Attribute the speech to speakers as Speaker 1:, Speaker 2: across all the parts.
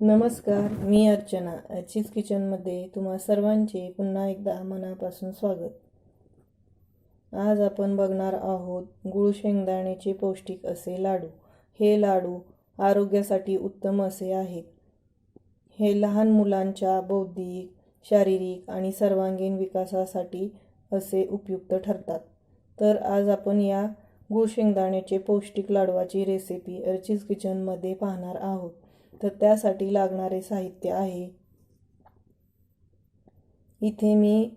Speaker 1: नमस्कार मी अर्चना. अर्चीज किचनमध्ये तुम्हा सर्वांचे पुन्हा एकदा मनापासून स्वागत. आज आपण बघणार आहोत गुळ शेंगदाण्याचे पौष्टिक असे लाडू. हे लाडू आरोग्यासाठी उत्तम असे आहेत. हे लहान मुलांच्या बौद्धिक शारीरिक आणि सर्वांगीण विकासासाठी असे उपयुक्त ठरतात. तर आज आपण या गुळ शेंगदाण्याचे पौष्टिक लाडवाची रेसिपी अर्चीज किचनमध्ये पाहणार आहोत. तर त्यासाठी लागणारे साहित्य आहे. इथे मी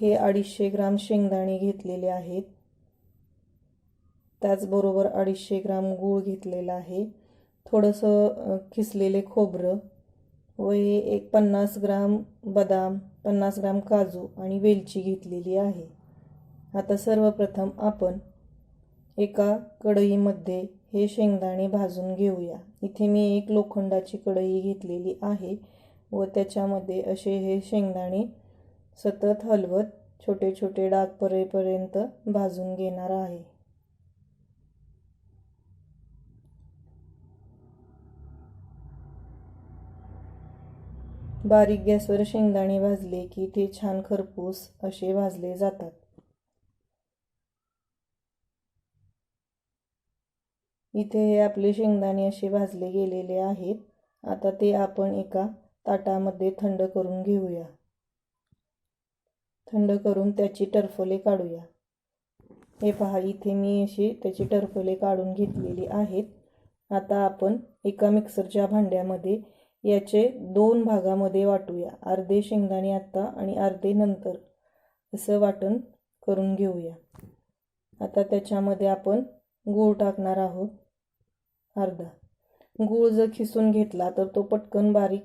Speaker 1: हे अडीचशे ग्राम शेंगदाणे घेतलेले आहेत. त्याचबरोबर अडीचशे ग्राम गूळ घेतलेला आहे. थोडंसं खिसलेले खोबरं व हे एक पन्नास ग्राम बदाम पन्नास ग्राम काजू आणि वेलची घेतलेली आहे. आता सर्वप्रथम आपण एका कढईमध्ये हे शेंगदाणे भाजून घेऊया. इथे मी एक लोखंडाची कढई घेतलेली आहे व त्याच्यामध्ये असे हे शेंगदाणे सतत हलवत छोटे छोटे डाग परेपर्यंत भाजून घेणार आहे. बारीक गॅसवर शेंगदाणे भाजले की ते छान खरपूस असे भाजले जातात. इथे हे आपले शेंगदाणे असे भाजले गेलेले आहेत. आता ते आपण एका ताटामध्ये थंड करून घेऊया. थंड करून त्याची टरफले काढूया. हे पहा इथे मी अशी त्याची टरफले काढून घेतलेली आहेत. आता आपण एका मिक्सरच्या भांड्यामध्ये याचे दोन भागामध्ये वाटूया. अर्धे शेंगदाणे आत्ता आणि अर्धे नंतर असं वाटण करून घेऊया. आता त्याच्यामध्ये आपण गूळ टाकणार आहोत. अर्धा गूळ जर खिसून घेतला तर तो पटकन बारीक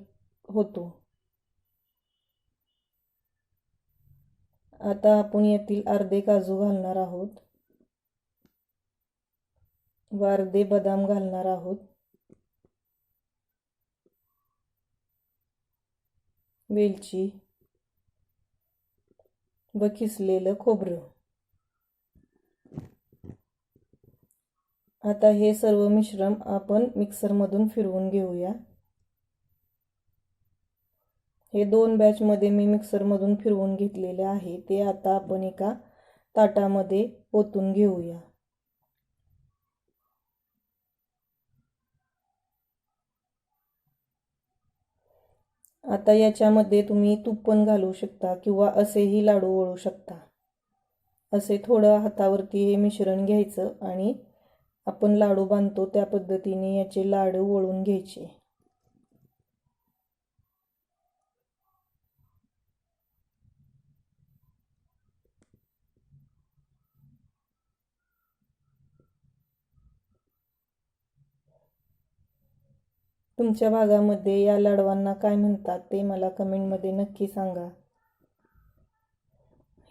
Speaker 1: होतो. आता आपण यातील अर्धे काजू घालणार आहोत. व अर्धे बदाम घालणार आहोत. वेलची. व खिसलेलं खोबरं. आता हे सर्व मिश्रण आपण मिक्सरमधून फिरवून घेऊया. हे दोन बॅचमध्ये मी मिक्सरमधून फिरवून घेतलेले आहे. ते आता आपण एका ताटामध्ये ओतून घेऊया. आता याच्यामध्ये तुम्ही तूप पण घालू शकता किंवा असेही लाडू वळू शकता. असे थोडं हातावरती हे मिश्रण घ्यायचं आणि आपण लाडू बांधतो त्या पद्धतीने याचे लाडू वळून घ्यायचे. तुमच्या भागामध्ये या लाडवांना काय म्हणतात ते मला कमेंटमध्ये नक्की सांगा.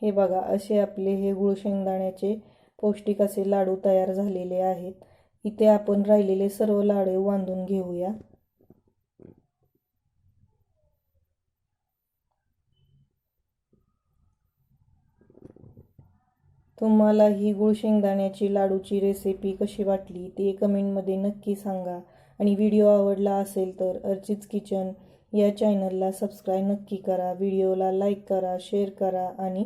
Speaker 1: हे बघा असे आपले हे गुळ शेंगदाण्याचे पौष्टिक असे लाडू तयार झालेले आहेत. इथे आपण राहिलेले सर्व लाडू बांधून घेऊया. तुम्हाला ही गुळ शेंगदाण्याची लाडूची रेसिपी कशी वाटली ते कमेंटमध्ये नक्की सांगा. आणि व्हिडिओ आवडला असेल तर अर्चित किचन या चॅनलला सबस्क्राईब नक्की करा. व्हिडिओला लाईक करा शेअर करा आणि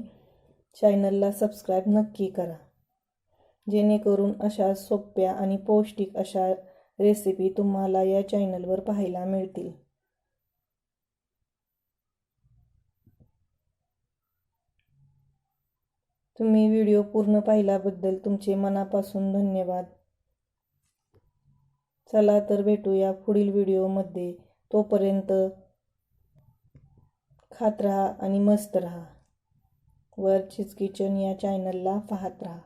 Speaker 1: चॅनलला सबस्क्राईब नक्की करा. जेणेकरून अशा सोप्या आणि पौष्टिक अशा रेसिपी तुम्हाला या चॅनलवर पाहायला मिळतील. तुम्ही व्हिडिओ पूर्ण पाहिल्याबद्दल तुमचे मनापासून धन्यवाद. चला तर भेटूया पुढील व्हिडिओमध्ये तोपर्यंत खात राहा आणि मस्त राहा. वरचीच किचन या चॅनलला पाहत राहा.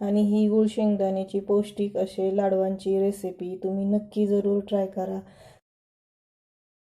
Speaker 1: आणि ही गुळ शेंगदाण्याची पौष्टिक असे लाडवांची रेसिपी तुम्ही नक्की जरूर ट्राय करा.